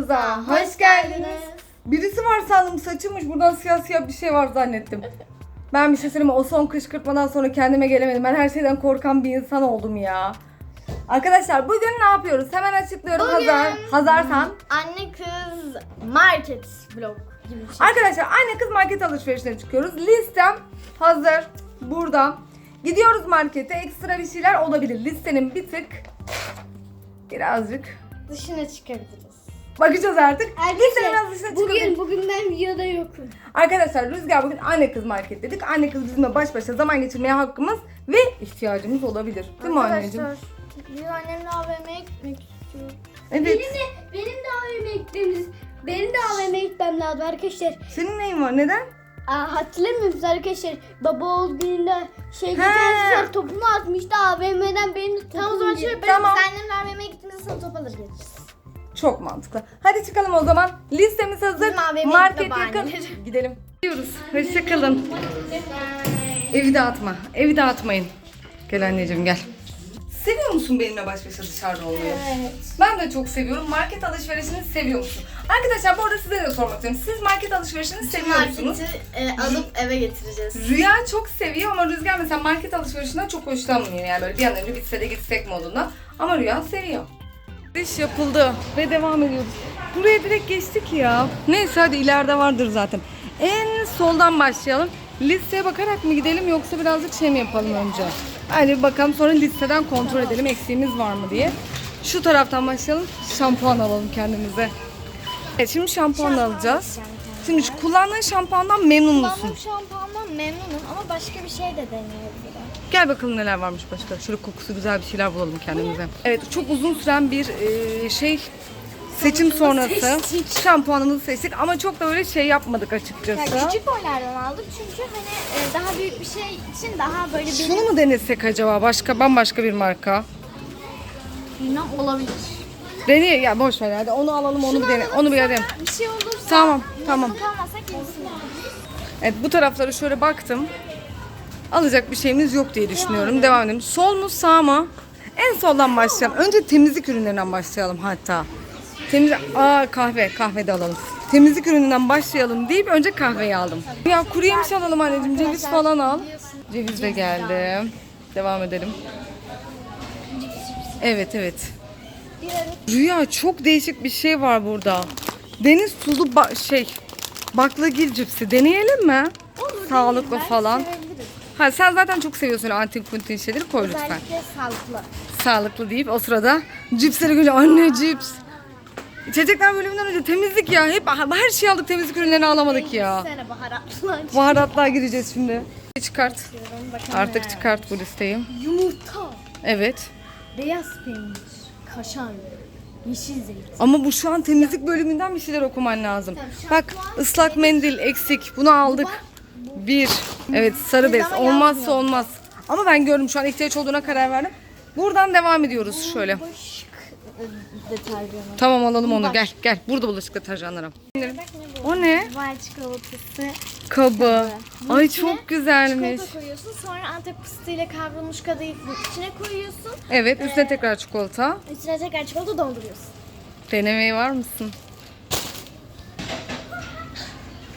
kanalımıza hoş geldiniz. Birisi var sandım saçımış buradan siyah siyah bir şey var zannettim. Ben bir şey söyleyeyim mi? O son kışkırtmadan sonra kendime gelemedim. Ben her şeyden korkan bir insan oldum ya. Arkadaşlar bugün ne yapıyoruz? Hemen açıklıyorum. Bugün- Hazar, hazarsan. Anne kız market vlog gibi bir şey. Arkadaşlar anne kız market alışverişine çıkıyoruz. Listem hazır. Burada. Gidiyoruz markete. Ekstra bir şeyler olabilir. Listenin bir tık birazcık Dışına çıkabiliriz. Bakacağız artık. Çıkabilir. bugün bugün ben videoda yokum. Arkadaşlar Rüzgar bugün anne kız market dedik. Anne kız bizimle baş başa zaman geçirmeye hakkımız ve ihtiyacımız olabilir. Değil mi anneciğim? Biz annemle AVM'ye gitmek istiyoruz. Evet. Benim de, benim de AVM'ye gitmemiz, benim de AVM'ye gitmem lazım arkadaşlar. Senin neyin var? Neden? Aa, hatırlamıyor musunuz arkadaşlar? Baba oğul gününde şey geçen sefer topumu atmıştı AVM'den benim de topum Tamam o zaman şöyle yapalım. Tamam. Annemle AVM'ye gittiğimizde sana top alır geliriz. Çok mantıklı. Hadi çıkalım o zaman. Listemiz hazır. Bizim Market yakın. Gidelim. Gidiyoruz. Hoşçakalın. Evi dağıtma. Evi dağıtmayın. Gel anneciğim gel. Seviyor musun benimle baş başa dışarıda olmayı? Evet. Ben de çok seviyorum. Market alışverişini seviyor musun? Arkadaşlar bu arada size de sormak istiyorum. Siz market alışverişini seviyor musunuz? e, alıp eve getireceğiz. Rüya çok seviyor ama Rüzgar mesela market alışverişinden çok hoşlanmıyor. Yani böyle bir an önce bitse de gitsek modunda. Ama Rüya seviyor. İş yapıldı ve devam ediyoruz. Buraya direkt geçtik ya. Neyse hadi ileride vardır zaten. En soldan başlayalım. Listeye bakarak mı gidelim yoksa birazcık şey mi yapalım önce? Bir bakalım sonra listeden kontrol edelim eksiğimiz var mı diye. Şu taraftan başlayalım. Şampuan alalım kendimize. Evet şimdi şampuan alacağız. Şimdi şu kullandığın şampuandan memnun musun? Kullandığım şampuandan memnunum ama başka bir şey de deneyebilirim. Gel bakalım neler varmış başka. Şöyle kokusu güzel bir şeyler bulalım kendimize. Evet çok uzun süren bir e, şey seçim sonrası seçtik. şampuanımızı seçtik ama çok da öyle şey yapmadık açıkçası. Yani küçük boylardan aldım çünkü hani e, daha büyük bir şey için daha böyle bir Şunu mu denesek acaba? Başka bambaşka bir marka. bilmem olabilir. Deneye ya boş ver hadi onu alalım onu bir dene. Onu bir Sonra arayalım. Bir şey olursa Tamam, tamam. Evet bu taraflara şöyle baktım. Alacak bir şeyimiz yok diye düşünüyorum. Devam edelim. Sol mu sağ mı? En soldan başlayalım. Önce temizlik ürünlerinden başlayalım hatta. Temiz Aa kahve, kahve de alalım. Temizlik ürününden başlayalım deyip önce kahveyi aldım. Ya kuru yemiş alalım anneciğim. Ceviz falan al. Ceviz de geldi. Devam edelim. Evet evet. Rüya çok değişik bir şey var burada. Deniz tuzu ba- şey baklagil cipsi deneyelim mi? Sağlıklı falan. sevebiliriz. Ha sen zaten çok seviyorsun antin kuntin şeyleri koy lütfen. Özellikle sağlıklı. Sağlıklı deyip o sırada cipsleri görünce anne cips. İçecekler bölümünden önce temizlik ya. Hep her şeyi aldık temizlik ürünlerini alamadık ya. Sene baharatlı. Baharatlığa gireceğiz şimdi. Çıkart. Artık çıkart bu listeyi. Yumurta, Evet. beyaz peynir, kaşar, yeşil zeytin. Ama bu şu an temizlik bölümünden bir şeyler okuman lazım. Tamam, Bak ıslak mendil eksik. Bunu aldık. Bir. Evet sarı bez. Olmazsa olmaz. Ama ben gördüm şu an ihtiyaç olduğuna karar verdim. Buradan devam ediyoruz şöyle. E, deterjanı. Tamam alalım onu. Gel gel. Burada bulaşık deterjanları. Bak? O ne? Vay çikolatası. Kabı. Bunun Ay içine çok güzelmiş. Çikolata koyuyorsun sonra antep fıstığıyla kavrulmuş kadayıfın içine koyuyorsun. Evet üstüne tekrar çikolata. Üstüne tekrar çikolata dolduruyorsun. Denemeye var mısın?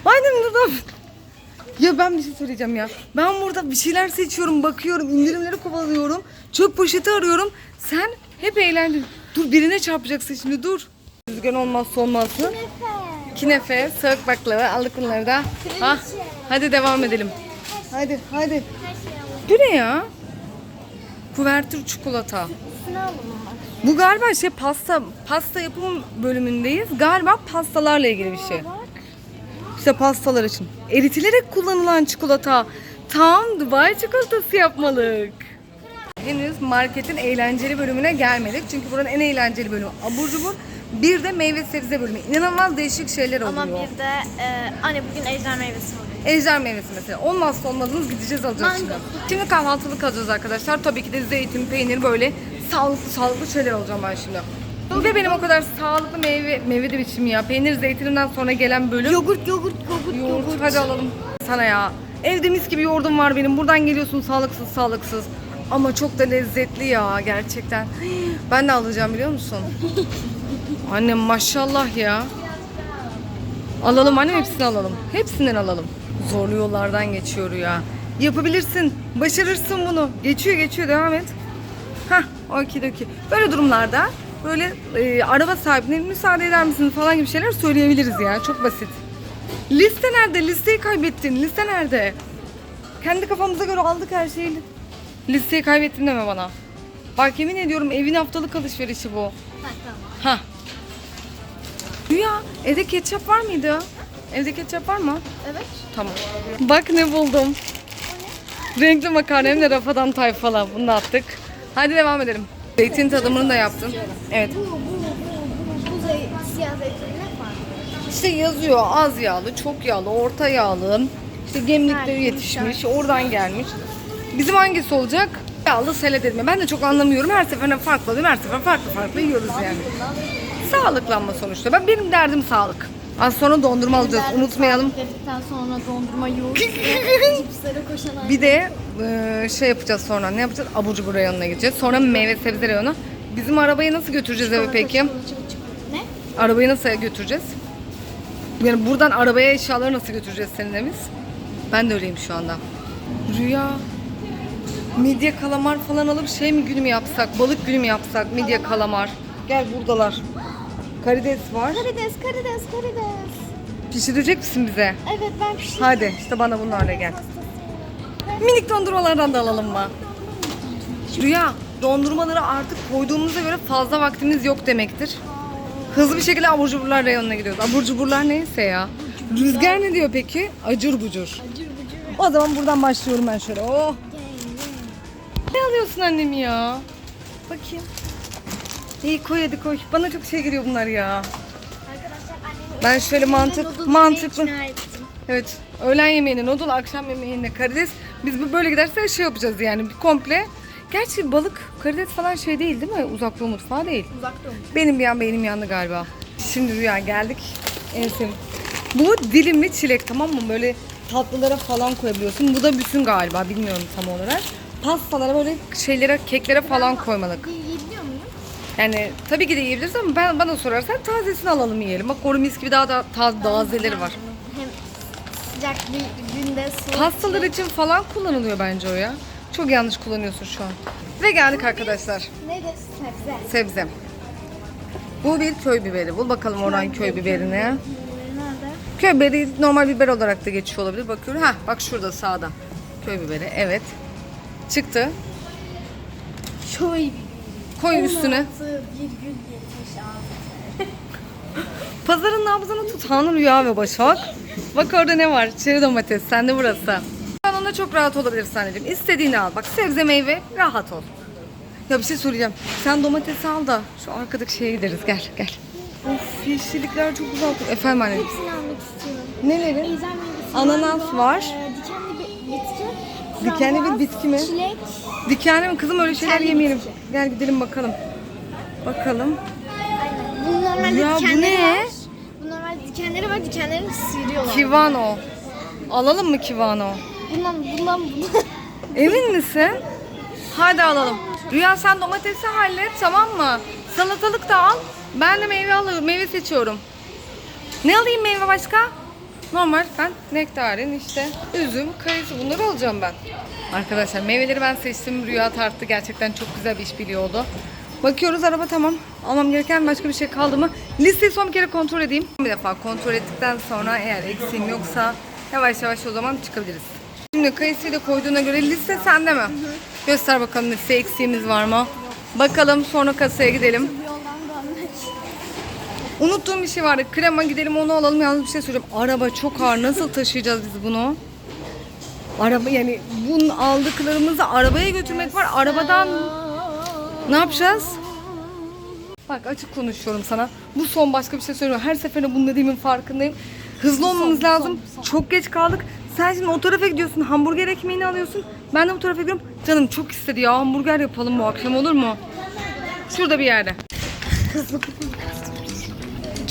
Haydi Nurdan. Ya ben bir şey söyleyeceğim ya. Ben burada bir şeyler seçiyorum, bakıyorum, indirimleri kovalıyorum. Çöp poşeti arıyorum. Sen hep eğlendin. Dur birine çarpacaksın şimdi dur. Rüzgar olmazsa olmazı. Nefe. Kinefe, soğuk baklava aldık bunları da. Ha, hadi devam edelim. Hadi hadi. Bu ne ya? Kuvertür çikolata. Bu galiba şey pasta pasta yapım bölümündeyiz. Galiba pastalarla ilgili bir şey. İşte pastalar için. Eritilerek kullanılan çikolata. Tam Dubai çikolatası yapmalık. Henüz marketin eğlenceli bölümüne gelmedik. Çünkü buranın en eğlenceli bölümü abur cubur. Bir de meyve sebze bölümü. İnanılmaz değişik şeyler oluyor. Ama bir de e, anne bugün ejder meyvesi oluyor. Ejder meyvesi mesela. Olmazsa olmazımız gideceğiz alacağız şimdi. Şimdi kahvaltılık alacağız arkadaşlar. Tabii ki de zeytin, peynir böyle sağlıklı sağlıklı şeyler alacağım ben şimdi. Ve benim o kadar sağlıklı meyve, meyve de biçim ya. Peynir zeytininden sonra gelen bölüm. Yogurt, yogurt, yogurt, Yoğurt hadi alalım sana ya. Evde mis gibi yoğurdum var benim. Buradan geliyorsun sağlıksız sağlıksız. Ama çok da lezzetli ya gerçekten. Ben de alacağım biliyor musun? Annem maşallah ya. Alalım annem hepsini alalım. Hepsinden alalım. Zorlu yollardan geçiyor ya. Yapabilirsin. Başarırsın bunu. Geçiyor geçiyor devam et. Hah okidoki. Böyle durumlarda böyle e, araba sahibine müsaade eder misiniz falan gibi şeyler söyleyebiliriz ya. Çok basit. Liste nerede? Listeyi kaybettin. Liste nerede? Kendi kafamıza göre aldık her şeyi. Listeyi kaybettin deme bana. Bak yemin ediyorum evin haftalık alışverişi bu. Bak tamam. Ha. Rüya evde ketçap var mıydı? Evde ketçap var mı? Evet. Tamam. Bak ne buldum. Renkli makarna hem de rafadan tayfala. Bunu da attık. Hadi devam edelim. Zeytin tadımını da yaptın. Evet. Bu, bu, bu, bu, bu zey, siyah zeytinler var. İşte yazıyor az yağlı, çok yağlı, orta yağlı. İşte gemlikte Ha, yetişmiş, oradan gelmiş. Bizim hangisi olacak? Yağlı sele dedim. Ben de çok anlamıyorum. Her seferinde farklı alıyorum. Her sefer farklı farklı yiyoruz yani. Sağlıklanma sonuçta. Ben benim derdim sağlık. Az sonra dondurma alacağız. Unutmayalım. Dedikten sonra dondurma yoğurt cipslere koşan Bir de e, şey yapacağız sonra. Ne yapacağız? Abur cubur reyonuna gideceğiz. Sonra meyve sebze reyonu. Bizim arabayı nasıl götüreceğiz eve peki? Ne? Arabayı nasıl götüreceğiz? Yani buradan arabaya eşyaları nasıl götüreceğiz seninle biz? Ben de öyleyim şu anda. Rüya. Midye kalamar falan alıp şey mi günü mü yapsak? Balık günü mü yapsak? Midye kalamar. Gel buradalar. Karides var. Karides, karides, karides. Pişirecek misin bize? Evet ben pişirdim. Hadi işte bana bunlarla gel. Minik dondurmalardan da alalım mı? Rüya, dondurmaları artık koyduğumuza göre fazla vaktimiz yok demektir. Hızlı bir şekilde abur cuburlar reyonuna gidiyoruz. Abur cuburlar neyse ya. Rüzgar ne diyor peki? Acur bucur. Acır bucur. O zaman buradan başlıyorum ben şöyle. Oh. Ne alıyorsun annem ya? Bakayım. İyi koy hadi koy. Bana çok şey geliyor bunlar ya. Arkadaşlar annemi Ben şöyle mantık, mantıklı. Evet. Öğlen yemeğine noodle, akşam yemeğine karides. Biz bu böyle giderse şey yapacağız yani bir komple. Gerçi balık, karides falan şey değil değil mi? Uzak doğu mutfağı değil. Uzakta olmuş. Benim bir an beynim yandı galiba. Şimdi Rüya geldik. En sevim. Bu dilimli çilek tamam mı? Böyle tatlılara falan koyabiliyorsun. Bu da bütün galiba bilmiyorum tam olarak. Pastalara böyle şeylere, keklere falan koymalık. Yiyebiliyor muyum? Yani tabii ki de yiyebiliriz ama ben bana sorarsan tazesini alalım yiyelim. Bak orada mis gibi daha da taze tazeleri var. Hem sıcak bir günde soğuk. Pastalar için falan kullanılıyor bence o ya. Çok yanlış kullanıyorsun şu an. Ve geldik arkadaşlar. Ne de sebze. Sebze. Bu bir köy biberi. Bul bakalım oradan köy biberini. Nerede? Köy biberi normal biber olarak da geçiyor olabilir. Bakıyorum. Ha bak şurada sağda. Köy biberi. Evet. Çıktı. Şöyle Koy üstüne. 16,76. Pazarın nabzını tut. Hanım Rüya ve Başak. Bak orada ne var? Çeri domates. Sen de burası. Onda çok rahat olabilirsin anneciğim. İstediğini al. Bak sebze meyve rahat ol. Ya bir şey söyleyeceğim. Sen domatesi al da şu arkadaki şeye gideriz. Gel gel. Of yeşillikler çok güzel. Efendim anneciğim. Hepsini almak istiyorum. Neleri? Ananas var. Ee, bir. Dikenli bir bitki mi? Çilek. Dikenli mi kızım öyle şeyler Dikenli yemeyelim. bitki. Gel gidelim bakalım. Bakalım. Bunun normalde Ya bu dikenleri ne? var. Bu normal dikenleri var. Dikenlerini sıyırıyorlar. Kivano. Alalım mı kivano? Bundan bundan bundan. Emin misin? Hadi alalım. Rüya sen domatesi hallet tamam mı? Salatalık da al. Ben de meyve alıyorum. Meyve seçiyorum. Ne alayım meyve başka? Normal ben nektarin işte üzüm, kayısı bunları alacağım ben. Arkadaşlar meyveleri ben seçtim. Rüya tarttı. Gerçekten çok güzel bir iş biliyordu. Bakıyoruz araba tamam. Almam gereken başka bir şey kaldı mı? Listeyi son bir kere kontrol edeyim. Bir defa kontrol ettikten sonra eğer eksiğim yoksa yavaş yavaş o zaman çıkabiliriz. Şimdi kayısıyı da koyduğuna göre liste sende mi? Göster bakalım liste eksiğimiz var mı? Bakalım sonra kasaya gidelim. Unuttuğum bir şey vardı. Krema gidelim onu alalım. Yalnız bir şey söyleyeceğim. Araba çok ağır. Nasıl taşıyacağız biz bunu? Araba yani bunun aldıklarımızı arabaya götürmek var. Arabadan ne yapacağız? Bak açık konuşuyorum sana. Bu son başka bir şey söylemiyorum. Her seferinde bunu dediğimin farkındayım. Hızlı olmamız lazım. Çok geç kaldık. Sen şimdi o tarafa gidiyorsun. Hamburger ekmeğini alıyorsun. Ben de bu tarafa gidiyorum. Canım çok istedi ya. Hamburger yapalım bu akşam olur mu? Şurada bir yerde.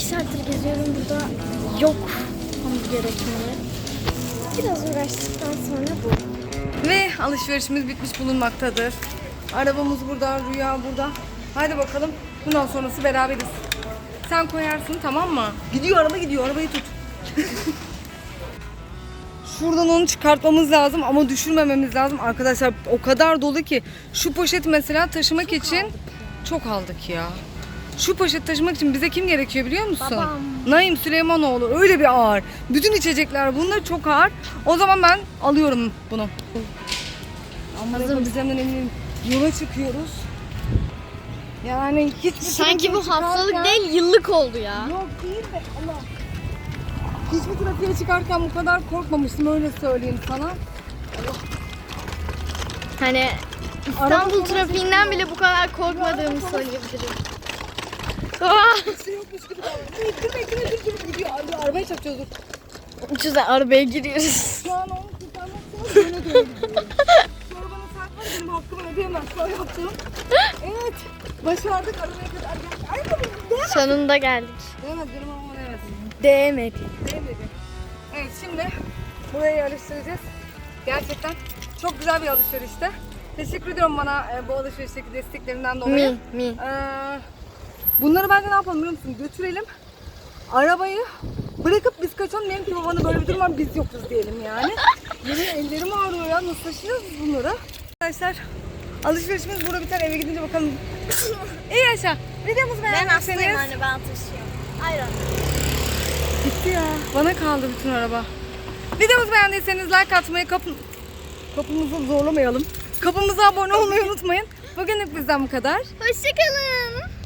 Saattir geziyorum burada. Yok hamburger ekmeği. Biraz uğraştıktan sonra bu. Ve alışverişimiz bitmiş bulunmaktadır. Arabamız burada, Rüya burada. Haydi bakalım. Bundan sonrası beraberiz. Sen koyarsın tamam mı? Gidiyor araba gidiyor. Arabayı tut. Şuradan onu çıkartmamız lazım ama düşürmememiz lazım. Arkadaşlar o kadar dolu ki şu poşet mesela taşımak için çok aldık ya. Şu poşet taşımak için bize kim gerekiyor biliyor musun? Babam. Naim Süleymanoğlu öyle bir ağır. Bütün içecekler bunlar çok ağır. O zaman ben alıyorum bunu. Ama biz hemen eminim yola çıkıyoruz. Yani hiçbir Sanki bu haftalık çıkarken- değil yıllık oldu ya. Yok değil de Allah. Hiçbir trafiğe çıkarken bu kadar korkmamıştım öyle söyleyeyim sana. Hani İstanbul trafiğinden bile bu kadar korkmadığımı söyleyebilirim. Şey yokmuş gibi ittirme gidiyor. Abi, arabaya çarpacağız dur. Ucuza arabaya giriyoruz. Şu an onu kurtarmak doğru. Şu arabanın saat var benim hakkımı ödeyemez. Şöyle yaptım. Evet. Başardık arabaya kadar. Ay bu ne? Sonunda geldik. Değmez canım ama evet. Değmedi. Değmedi. Evet şimdi buraya yerleştireceğiz. Gerçekten çok güzel bir alışverişti. Teşekkür ediyorum bana e, bu alışverişteki desteklerinden dolayı. Mi mi. Ee, bunları bence ne yapalım biliyor musun? Götürelim. Arabayı bırakıp biz kaçalım. Diyelim ki babanı böyle bir durum var biz yokuz diyelim yani. Yemin ellerim ağrıyor ya. Nasıl taşıyacağız biz bunları? Arkadaşlar alışverişimiz burada biter. Eve gidince bakalım. İyi yaşa. Videomuzu beğendiyseniz. ben taşıyorum. Aynen. Gitti ya. Bana kaldı bütün araba. Videomuzu beğendiyseniz like atmayı, kapı... kapımızı zorlamayalım. Kapımıza abone olmayı unutmayın. Bugünlük bizden bu kadar. Hoşçakalın.